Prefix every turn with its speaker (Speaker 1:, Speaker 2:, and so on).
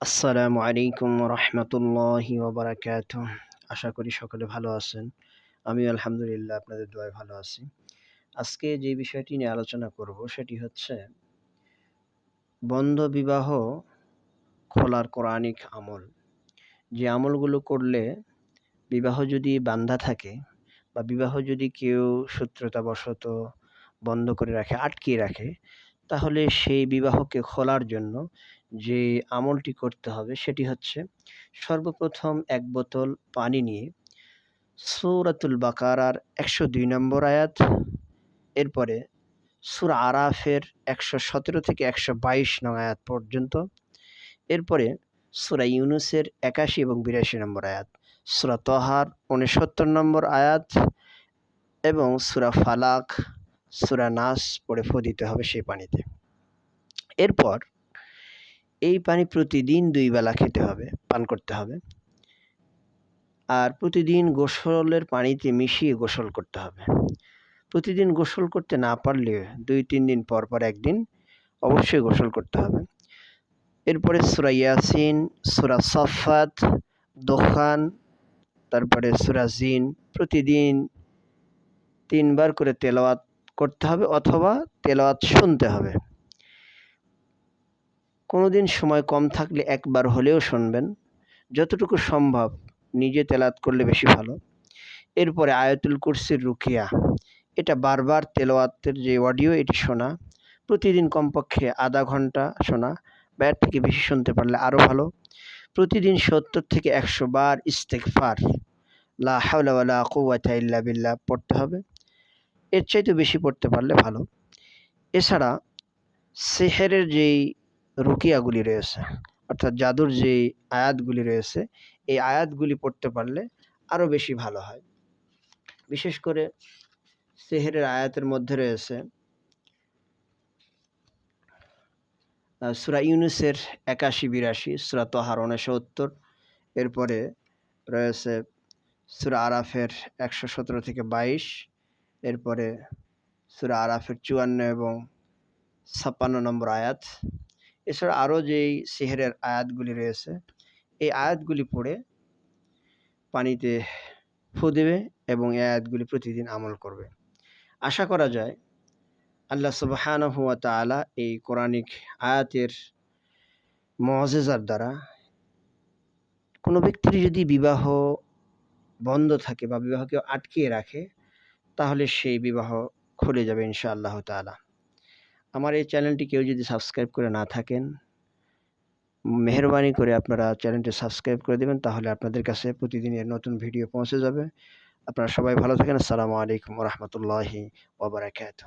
Speaker 1: আসসালামু আলাইকুম রহমতুল্লাহি ওবরাকাত আশা করি সকলে ভালো আছেন। আমি আলহামদুলিল্লাহ আপনাদের দোয়ায় ভালো আছি। আজকে যে বিষয়টি নিয়ে আলোচনা করব সেটি হচ্ছে বন্ধ বিবাহ খোলার কোরআনিক আমল। যে আমলগুলো করলে বিবাহ যদি বান্ধা থাকে বা বিবাহ যদি কেউ সূত্রতাবশত বন্ধ করে রাখে, আটকিয়ে রাখে, তাহলে সেই বিবাহকে খোলার জন্য যে আমলটি করতে হবে সেটি হচ্ছে সর্বপ্রথম এক বোতল পানি নিয়ে সৌরাতুল বাকারার একশো দুই নম্বর আয়াত, এরপরে সুর আরাফের একশো সতেরো থেকে একশো বাইশ নং আয়াত পর্যন্ত, এরপরে সুরা ইউনুসের একাশি এবং বিরাশি নম্বর আয়াত, সুরা তহার উনসত্তর নম্বর আয়াত এবং সুরা ফালাক, সুরা নাস পড়ে ফো দিতে হবে সেই পানিতে। এরপর এই পানি প্রতিদিন দুই বেলা খেতে হবে, পান করতে হবে। আর প্রতিদিন গোসলের পানিতে মিশিয়ে গোসল করতে হবে। প্রতিদিন গোসল করতে না পারলে দুই, তিন দিন পর পর একদিন অবশ্যই গোসল করতে হবে। এরপরে সুরা ইয়াসিন, সুরা সফাত দোকান তারপরে সুরা জিন, প্রতিদিন তিনবার করে তেলাওয়াত করতে হবে অথবা তেলাওয়াত শুনতে হবে। কোনো দিন সময় কম থাকলে একবার হলেও শুনবেন। যতটুকু সম্ভব নিজে তেলাত করলে বেশি ভালো। এরপরে আয়তুল কুরসির রুকিয়া। এটা বারবার তেলাওয়াতের যে অডিও, এটি শোনা। প্রতিদিন কমপক্ষে আধা ঘণ্টা শোনা। বা এর থেকে বেশি শুনতে পারলে আরও ভালো। প্রতিদিন সত্তর থেকে একশো বার ইস্তেকফার লা হাওলা কুয়াতা বিল্লাহ পড়তে হবে। এর চাইতে বেশি পড়তে পারলে ভালো। এছাড়া সেহেরের যেই রুকিয়াগুলি রয়েছে। অর্থাৎ জাদুর যে আয়াতগুলি রয়েছে, এই আয়াতগুলি পড়তে পারলে আরও বেশি ভালো হয়। বিশেষ করে সেহেরের আয়াতের মধ্যে রয়েছে সুরা ইউনুসের একাশি, বিরাশি, সুরা তহার উনসত্তর, এরপরে রয়েছে সুরা আরাফের একশো সতেরো থেকে বাইশ, এরপরে সুরা আরাফের চুয়ান্ন এবং ছাপ্পান্ন নম্বর আয়াত। এছাড়া আরও যেই সেহেরের আয়াতগুলি রয়েছে, এই আয়াতগুলি পড়ে পানিতে ফু দেবে এবং এই আয়াতগুলি প্রতিদিন আমল করবে। আশা করা যায় আল্লাহ সুবাহান হুয়া তালা এই কোরআনিক আয়াতের মজেজার দ্বারা কোনো ব্যক্তির যদি বিবাহ বন্ধ থাকে বা বিবাহকে আটকিয়ে রাখে, তাহলে সেই বিবাহ খুলে যাবে ইনশা আল্লাহ তালা আমার এই চ্যানেলটি কেউ যদি সাবস্ক্রাইব করে না থাকেন, মেহরবানি করে আপনারা চ্যানেলটি সাবস্ক্রাইব করে দেবেন, তাহলে আপনাদের কাছে প্রতিদিনের নতুন ভিডিও পৌঁছে যাবে। আপনারা সবাই ভালো থাকেন। আসসালামু আলাইকুম রহমতুল্লাহি ওবরাকাত